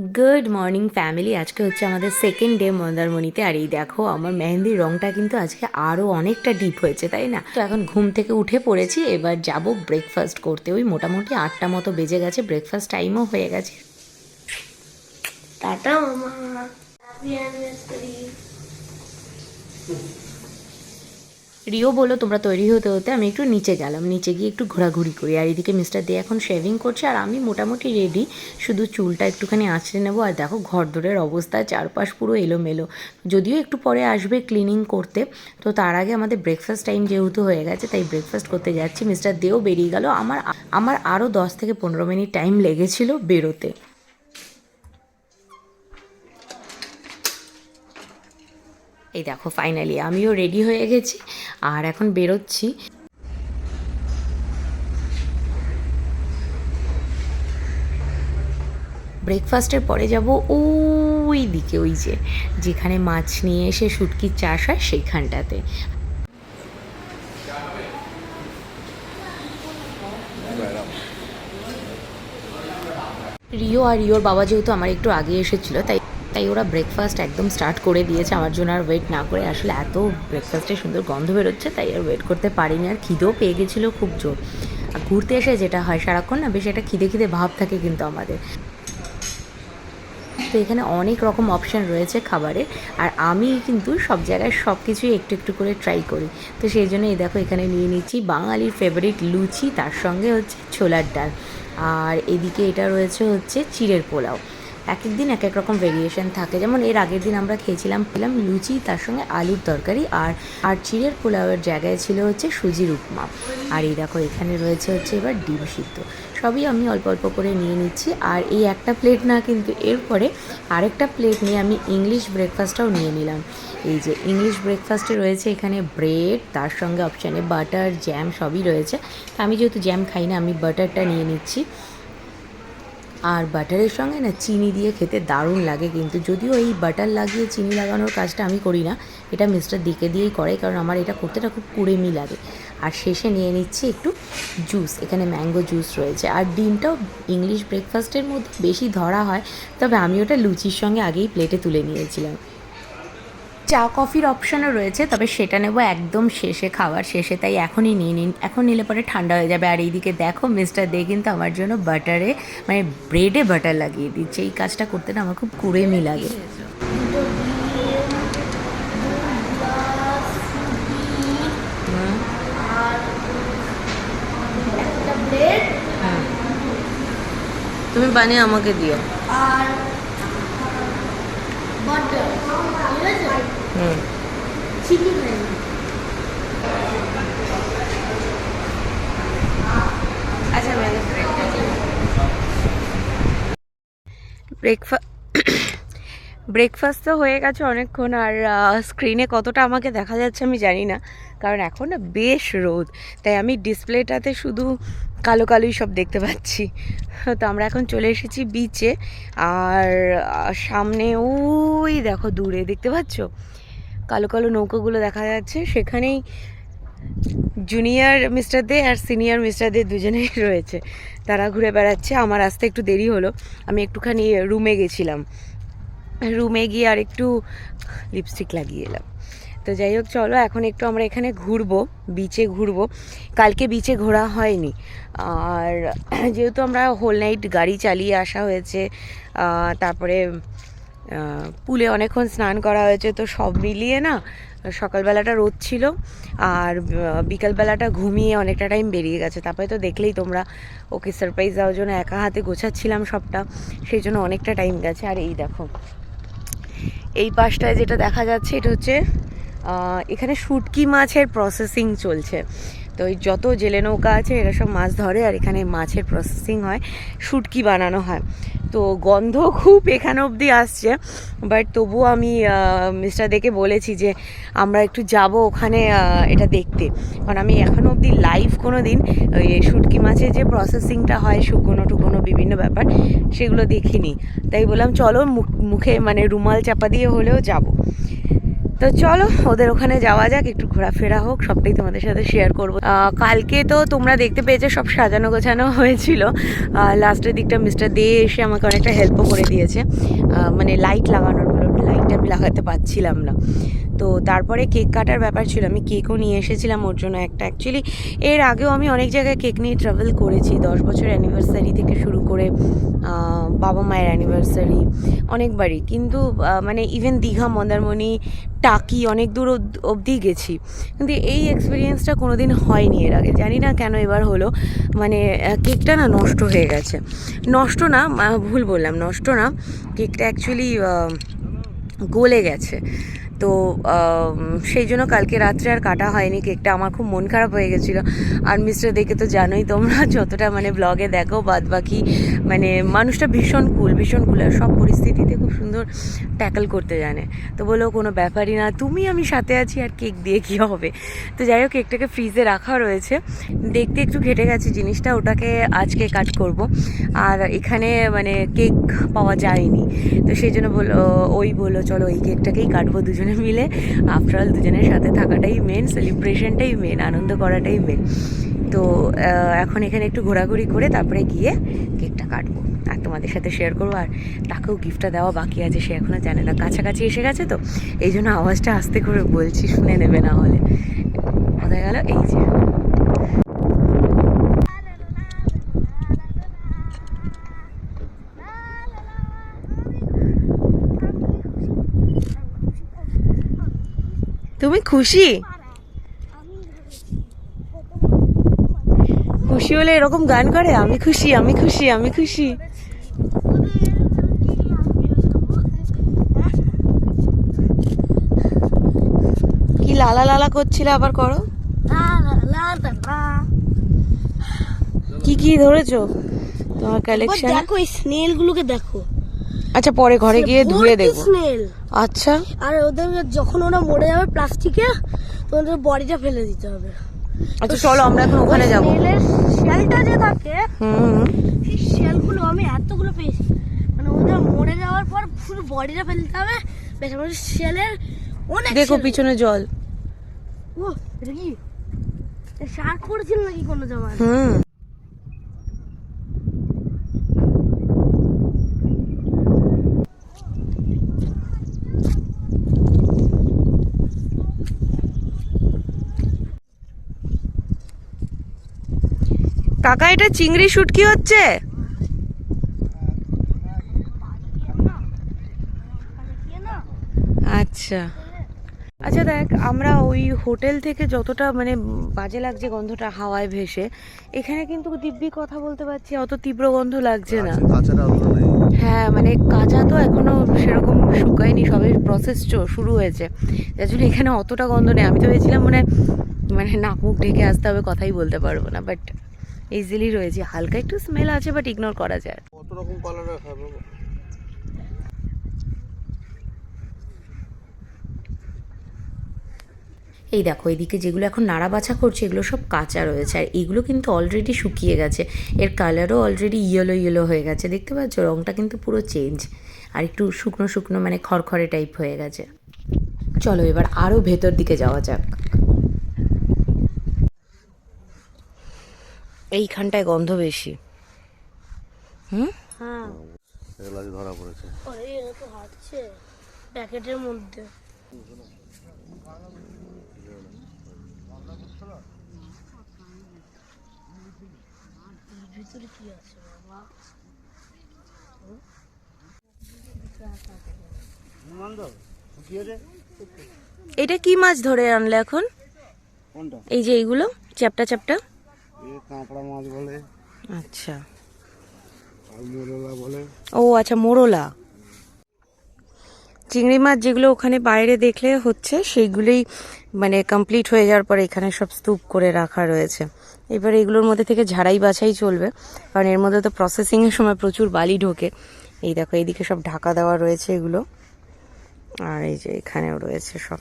Good morning family আজকে হচ্ছে আমাদের সেকেন্ড ডে মন্দারমণিতে। আর এই দেখো, আমার মেহেন্দির রংটা কিন্তু আজকে আরও অনেকটা ডিপ হয়েছে, তাই না? তো এখন ঘুম থেকে উঠে পড়েছি, এবার যাব ব্রেকফাস্ট করতে। ওই মোটামুটি আটটা মতো বেজে গেছে ব্রেকফাস্ট টাইমও হয়ে গেছে। টাটা, মামা। রিও বলল, তোমরা তৈরি হতে হতে আমি একটু নিচে গেলাম। নিচে গিয়ে একটু ঘোরাঘুরি করি। আর এদিকে মিস্টার দে এখন শেভিং করছে আর আমি মোটামুটি রেডি শুধু চুলটা একটুখানি আঁচড়ে নেব। আর দেখো, ঘরদোরের অবস্থা, চারপাশ পুরো এলোমেলো। যদিও একটু পরে আসবে ক্লিনিং করতে। তো তার আগে আমাদের ব্রেকফাস্ট টাইম যেহেতু হয়ে গেছে, তাই ব্রেকফাস্ট করতে যাচ্ছি। মিস্টার দেও বেরিয়ে গেল। আমার আমার আরও দশ থেকে পনেরো মিনিট টাইম লেগেছিল বেরোতে। এই দেখো ফাইনালি আমিও রেডি হয়ে গেছি, আর এখন বেরোচ্ছি। ব্রেকফাস্টের পরে যাব ওই দিকে, ওই যে, যেখানে মাছ নিয়ে এসে শুটকির চাষ হয় সেইখানটাতে। রিও আর রিওর বাবা যেহেতু আমার একটু আগে এসেছিল, তাই তাই ওরা ব্রেকফাস্ট একদম স্টার্ট করে দিয়েছে। আমার জন্য আর ওয়েট না করে আসলে এত ব্রেকফাস্টে সুন্দর গন্ধ বেরোচ্ছে, তাই আর ওয়েট করতে পারিনি। আর খিদেও পেয়ে গেছিল খুব জোর। আর ঘুরতে এসে যেটা হয় সারাক্ষণ না, বেশ একটা খিদে খিদে ভাব থাকে কিন্তু আমাদের। তো এখানে অনেক রকম অপশান রয়েছে খাবারের আর আমি কিন্তু সব জায়গায় সব কিছুই একটু একটু করে ট্রাই করি। তো সেই জন্য এই দেখো এখানে নিয়ে নিচ্ছি বাঙালির ফেভারিট লুচি, তার সঙ্গে হচ্ছে ছোলার ডাল। আর এদিকে এটা রয়েছে হচ্ছে চিড়ের পোলাও। এক এক দিন এক এক রকম ভেরিয়েশন থাকে। যেমন এর আগের দিন আমরা খেয়েছিলাম পেলাম লুচি, তার সঙ্গে আলুর তরকারি আর আর চিড়ের পোলাওয়ের জায়গায় ছিল হচ্ছে সুজির উপমা আর এই দেখো এখানে রয়েছে হচ্ছে এবার ডিম সিদ্ধ। সবই আমি অল্প অল্প করে নিয়ে নিচ্ছি। আর এই একটা প্লেট না, কিন্তু এরপরে আরেকটা প্লেট নিয়ে আমি ইংলিশ ব্রেকফাস্টটাও নিয়ে নিলাম। এই যে ইংলিশ ব্রেকফাস্টে রয়েছে এখানে ব্রেড তার সঙ্গে অপশানে বাটার জ্যাম সবই রয়েছে। আমি যেহেতু জ্যাম খাই না, আমি বাটারটা নিয়ে নিচ্ছি। আর বাটারের সঙ্গে না চিনি দিয়ে খেতে দারুণ লাগে কিন্তু যদিও এই বাটার লাগিয়ে চিনি লাগানোর কাজটা আমি করি না, এটা মিস্টার দিকে দিয়েই করে কারণ আমার এটা করতেটা খুব কুড়েমি লাগে। আর শেষে নিয়ে নিচ্ছি একটু জুস এখানে ম্যাঙ্গো জুস রয়েছে। আর ডিমটাও ইংলিশ ব্রেকফাস্টের মধ্যে বেশি ধরা হয়, তবে আমি ওটা লুচির সঙ্গে আগেই প্লেটে তুলে নিয়েছিলাম। চা কফির অপশানও রয়েছে তবে সেটা নেব একদম শেষে খাওয়ার শেষে তাই এখনই নিয়ে নিন। এখন নিলে পরে ঠান্ডা হয়ে যাবে। আর এইদিকে দেখো মিস্টার দে কিন্তু আমার জন্য বাটারে মানে ব্রেডে বাটার লাগিয়ে দিচ্ছে। এই কাজটা করতে না আমার খুব কুড়েমি লাগে। তুমি বানিয়ে আমাকে দিও। আর বাটার আচ্ছা ব্রেকফাস্ট ব্রেকফাস্ট তো হয়ে গেছে অনেকক্ষণ আর স্ক্রিনে কতটা আমাকে দেখা যাচ্ছে আমি জানি না। কারণ এখন না বেশ রোদ। তাই আমি ডিসপ্লেটাতে শুধু কালো কালোই সব দেখতে পাচ্ছি। তো আমরা এখন চলে এসেছি বিচে আর সামনে ওই দেখো দূরে, দেখতে পাচ্ছ? কালো কালো নৌকোগুলো দেখা যাচ্ছে। সেখানেই জুনিয়র মিস্টার দে আর সিনিয়র মিস্টার দে দুজনেই রয়েছে। তারা ঘুরে বেড়াচ্ছে। আমার আসতে একটু দেরি হলো। আমি একটুখানি রুমে গেছিলাম। রুমে গিয়ে আর একটু লিপস্টিক লাগিয়ে এলাম। তো যাই হোক, চলো এখন একটু আমরা এখানে ঘুরবো বিচে ঘুরবো। কালকে বিচে ঘোরা হয়নি। আর যেহেতু আমরা হোল নাইট গাড়ি চালিয়ে আসা হয়েছে তারপরে পুলে অনেকক্ষণ স্নান করা হয়েছে, তো সব মিলিয়ে না, সকালবেলাটা রোদ ছিল। আর বিকালবেলাটা ঘুমিয়ে অনেকটা টাইম বেরিয়ে গেছে। তারপরে তো দেখলেই তোমরা, ওকে সারপ্রাইজ দেওয়ার জন্য একা হাতে গোছাচ্ছিলাম সবটা, সেই জন্য অনেকটা টাইম গেছে। আর এই দেখো, এই পাশটায় যেটা দেখা যাচ্ছে, এটা হচ্ছে এখানে শুটকি মাছের প্রসেসিং চলছে। তো ওই যত জেলে নৌকা আছে, এরা সব মাছ ধরে আর এখানে মাছের প্রসেসিং হয়, শুটকি বানানো হয়। তো গন্ধ খুব এখানে অবধি আসছে বাট তবুও আমি মিস্টার দেখে বলেছি যে আমরা একটু যাব ওখানে এটা দেখতে। কারণ আমি এখনও অবধি লাইভ কোনো দিন ওই শুটকি মাছের যে প্রসেসিংটা হয়, শুকনো টুকোনো বিভিন্ন ব্যাপার, সেগুলো দেখিনি। তাই বললাম, চলো মুখে মানে রুমাল চাপা দিয়ে হলেও যাব। তো চলো, ওদের ওখানে যাওয়া যাক, একটু ঘোরাফেরা হোক, সবটাই তোমাদের সাথে শেয়ার করব। কালকে তো তোমরা দেখতে পেয়েছ, সব সাজানো গোছানো হয়েছিল। লাস্টের দিকটা মিস্টার দে এসে আমাকে অনেকটা হেল্পও করে দিয়েছে। মানে লাইট লাগানোর লাইটটা আমি লাগাতে পারছিলাম না। তো তারপরে কেক কাটার ব্যাপার ছিল। আমি কেকও নিয়ে এসেছিলাম ওর জন্য একটা। অ্যাকচুয়ালি এর আগেও আমি অনেক জায়গায় কেক নিয়ে ট্রাভেল করেছি। দশ বছর অ্যানিভার্সারি থেকে শুরু করে বাবা মায়ের অ্যানিভার্সারি অনেকবারই। কিন্তু মানে ইভেন দীঘা, মন্দারমণি, টাকি অনেক দূর অব- অবধি গেছি। কিন্তু এই এক্সপিরিয়েন্সটা কোনো দিন হয়নি এর আগে। জানি না কেন এবার হলো। মানে কেকটা না নষ্ট হয়ে গেছে। নষ্ট না ভুল বললাম। নষ্ট না। কেকটা অ্যাকচুয়ালি গলে গেছে। তো সেই জন্য কালকে রাত্রে আর কাটা হয়নি কেকটা। আমার খুব মন খারাপ হয়ে গেছিল। আর মিস্টার দেখে তো জানোই তোমরা, যতটা মানে ব্লগে দেখো বাদ বাকি মানে মানুষটা ভীষণ কুল ভীষণ কুল আর সব পরিস্থিতিতে খুব সুন্দর ট্যাকল করতে জানে। তো বলো কোনো ব্যাপারই না, তুমি আমি সাথে আছি, আর কেক দিয়ে কী হবে? তো যাই হোক, কেকটাকে ফ্রিজে রাখা রয়েছে। দেখতে একটু ঘেটে গেছে জিনিসটা, ওটাকে আজকে কাট করব। আর এখানে মানে কেক পাওয়া যায়নি। তো সেই জন্য বলল, ওই বলল চলো এই কেকটাকেই কাটবো দুজনে মিলে। আফটার অল দুজনের সাথে থাকাটাই মেন সেলিব্রেশনটাই মেন আনন্দ করাটাই মেন তো এখন এখানে একটু ঘোরাঘুরি করে তারপরে গিয়ে কেকটা কাটবো। আর তোমাদের সাথে শেয়ার করব, আর তাকেও গিফটটা দেওয়া বাকি আছে, সে এখনও জানে না। কাছাকাছি এসে গেছে তো, এই জন্য আওয়াজটা আস্তে করে বলছি, শুনে নেবে না হলে। কোথায় গেল? এই যে। তুমি খুশি? খুশি হলে এরকম গান করে আমি খুশি আমি খুশি আমি খুশি। কি লালা লালা করছিলে আবার করো? কি কি ধরেছো? তোমার কালেকশন দেখো এই স্নেল গুলোকে দেখো। আচ্ছা পরে ঘরে গিয়ে ধুয়ে দেবো স্নেল আচ্ছা। আর ওদের যখন ওরা মরে যাবে প্লাস্টিকে তো ওদের বডিটা ফেলে দিতে হবে। আচ্ছা চলো আমরা এখন ওখানে যাব। শেলটা যে থাকে হুম। সেই শেলগুলো আমি এতগুলো পেয়েছি। মানে ওদের মরে যাওয়ার পর পুরো বডিটা ফেলে দিতে হবে। বেশ আমাদের শেলের অনেক দেখো পিছনে জল। ও এটা কি? শার্ক পড়েছিল নাকি কোনো জামায় হুম। কাকা এটা চিংড়ি শুটকি হচ্ছে? আচ্ছা। আচ্ছা দেখ আমরা ওই হোটেল থেকে যতটা মানে বাজে লাগছে গন্ধটা হাওয়ায় ভেসে এখানে কিন্তু দিব্যি কথা বলতে পারছি অত তীব্র গন্ধ লাগছে না। নেই। হ্যাঁ মানে কাঁচা তো এখনও সেরকম শুকায়নি সবে প্রসেস শুরু হয়েছে। যার জন্য এখানে অতটা গন্ধ নেই। আমি তো ভেবেছিলাম মানে মানে নাক মুখ ঢেকে আসতে হবে কথাই বলতে পারব না বাট ইজিলি রয়েছে। হালকা একটু স্মেল আছে বাট ইগনোর করা যায়। কত রকম কালারের খাবে? এই দেখো এদিকে যেগুলো এখন নাড়া বাছা করছে এগুলো সব কাঁচা রয়েছে আর এগুলো কিন্তু অলরেডি শুকিয়ে গেছে। এর কালারও অলরেডি ইয়েলো ইয়েলো হয়ে গেছে। দেখতে পাচ্ছ? রঙটা কিন্তু পুরো চেঞ্জ আর একটু শুকনো শুকনো মানে খড়খড়ে টাইপ হয়ে গেছে। চলো এবার আরও ভেতর দিকে যাওয়া যাক। এইখানটায় গন্ধ বেশি। হুম? হ্যাঁ। এগুলো ধরা পড়েছে। আরে এরা তো হাঁটছে প্যাকেটের মধ্যে। ভিতরে কি আছে বাবা? এটা কি মাছ ধরে আনলে এখন? এই যে এইগুলো চ্যাপটা চ্যাপটা। কাঁকড়া মাছ বলে। আচ্ছা। আর মোরলা বলে। ও আচ্ছা মোরলা। চিংড়ি মাছ যেগুলো ওখানে বাইরে দেখলে হচ্ছে সেইগুলোই মানে কমপ্লিট হয়ে যাওয়ার পরে এখানে সব স্তূপ করে রাখা রয়েছে। এবার এগুলোর মধ্যে থেকে ঝাড়াই বাছাই চলবে কারণ এর মধ্যে তো প্রসেসিংয়ের সময় প্রচুর বালি ঢোকে। এই দেখো এইদিকে সব ঢাকা দেওয়া রয়েছে এগুলো। আর এই যে এখানেও রয়েছে সব।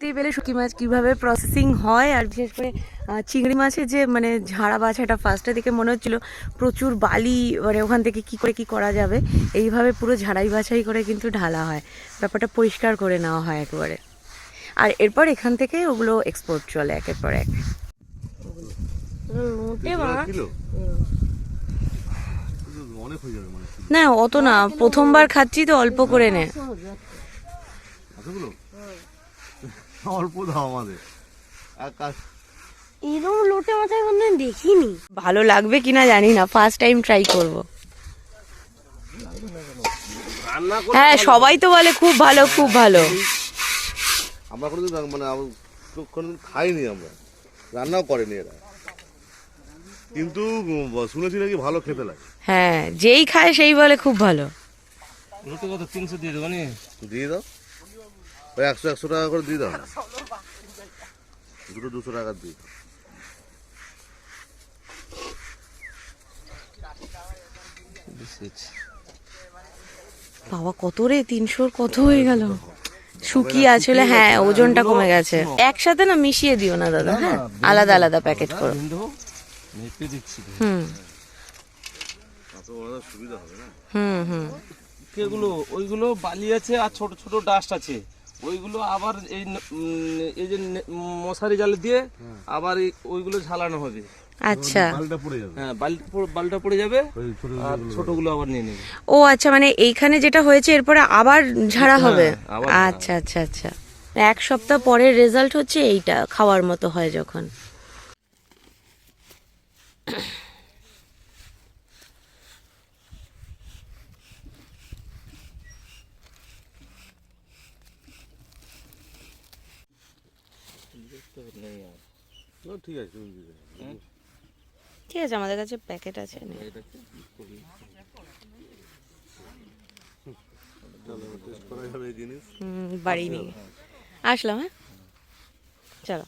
দেখতেই পেলে শুকি মাছ কীভাবে প্রসেসিং হয় আর বিশেষ করে চিংড়ি মাছের যে মানে ঝাড়া বাছাটা ফার্স্টের দিকে মনে হচ্ছিল প্রচুর বালি মানে ওখান থেকে কি করে কি করা যাবে। এইভাবে পুরো ঝাড়াই বাছাই করে কিন্তু ঢালা হয়। ব্যাপারটা পরিষ্কার করে নেওয়া হয় একবারে। আর এরপর এখান থেকে ওগুলো এক্সপোর্ট চলে একের পর এক লোটে মাছ কিলো অনেক হয়ে যাবে মানে না অত না। প্রথমবার খাচ্ছি তো অল্প করে নে। অল্প দাও আমাদের। এরকম লোটে মাছ আমি দেখিনি। ভালো লাগবে কিনা জানি না ফার্স্ট টাইম ট্রাই করব। হ্যাঁ সবাই তো বলে খুব ভালো খুব ভালো। আমরা রান- মানে আমরা তো খাইনি আমরা। রান্নাও করেনি এরা। কিন্তু শুনেছি নাকি ভালো খেতে লাগে। হ্যাঁ যেই খায় সেই বলে খুব ভালো। রুটি কত? তিনশো দিয়ে দেবো নি? দিয়ে দাও। ওই একশো একশো টাকা করে দিয়ে দাও। দুটো দুশো টাকা দিয়ে দাও। বাবা কত রে? তিনশোর কত হয়ে গেল? শুকিয়ে আসলে হ্যাঁ ওজনটা কমে গেছে। একসাথে না মিশিয়ে দিও না দাদা হ্যাঁ? আলাদা আলাদা প্যাকেট করো। হুম। সুবিধা হবে না। হুম হুম। এগুলো? ওইগুলো বালি আছে আর ছোট ছোট ডাস্ট আছে। ওইগুলো আবার এই এই যে মশারি জালে দিয়ে আবার ওইগুলো ঝালানো হবে। আচ্ছা। পালটা পড়ে যাবে। হ্যাঁ বালটা বালটা পড়ে যাবে আর ছোটগুলো আবার নিয়ে নেবে। ও আচ্ছা মানে এইখানে যেটা হয়েছে এরপরে আবার ঝাড়া হবে? আচ্ছা আচ্ছা আচ্ছা। এক সপ্তাহ পরের রেজাল্ট হচ্ছে এইটা খাওয়ার মতো হয় যখন না, ঠিক আছে তুমি দিয়ে দাও। ঠিক আছে আমাদের কাছে প্যাকেট আছে বাড়ি নিয়ে। আসলাম হ্যাঁ? চলো।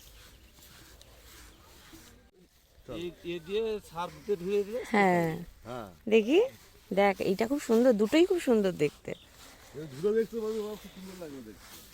হ্যাঁ। হ্যাঁ। দেখি দেখ এইটা খুব সুন্দর দুটোই খুব সুন্দর দেখতে। দেখতে পাবি খুব সুন্দর লাগবে দেখতে।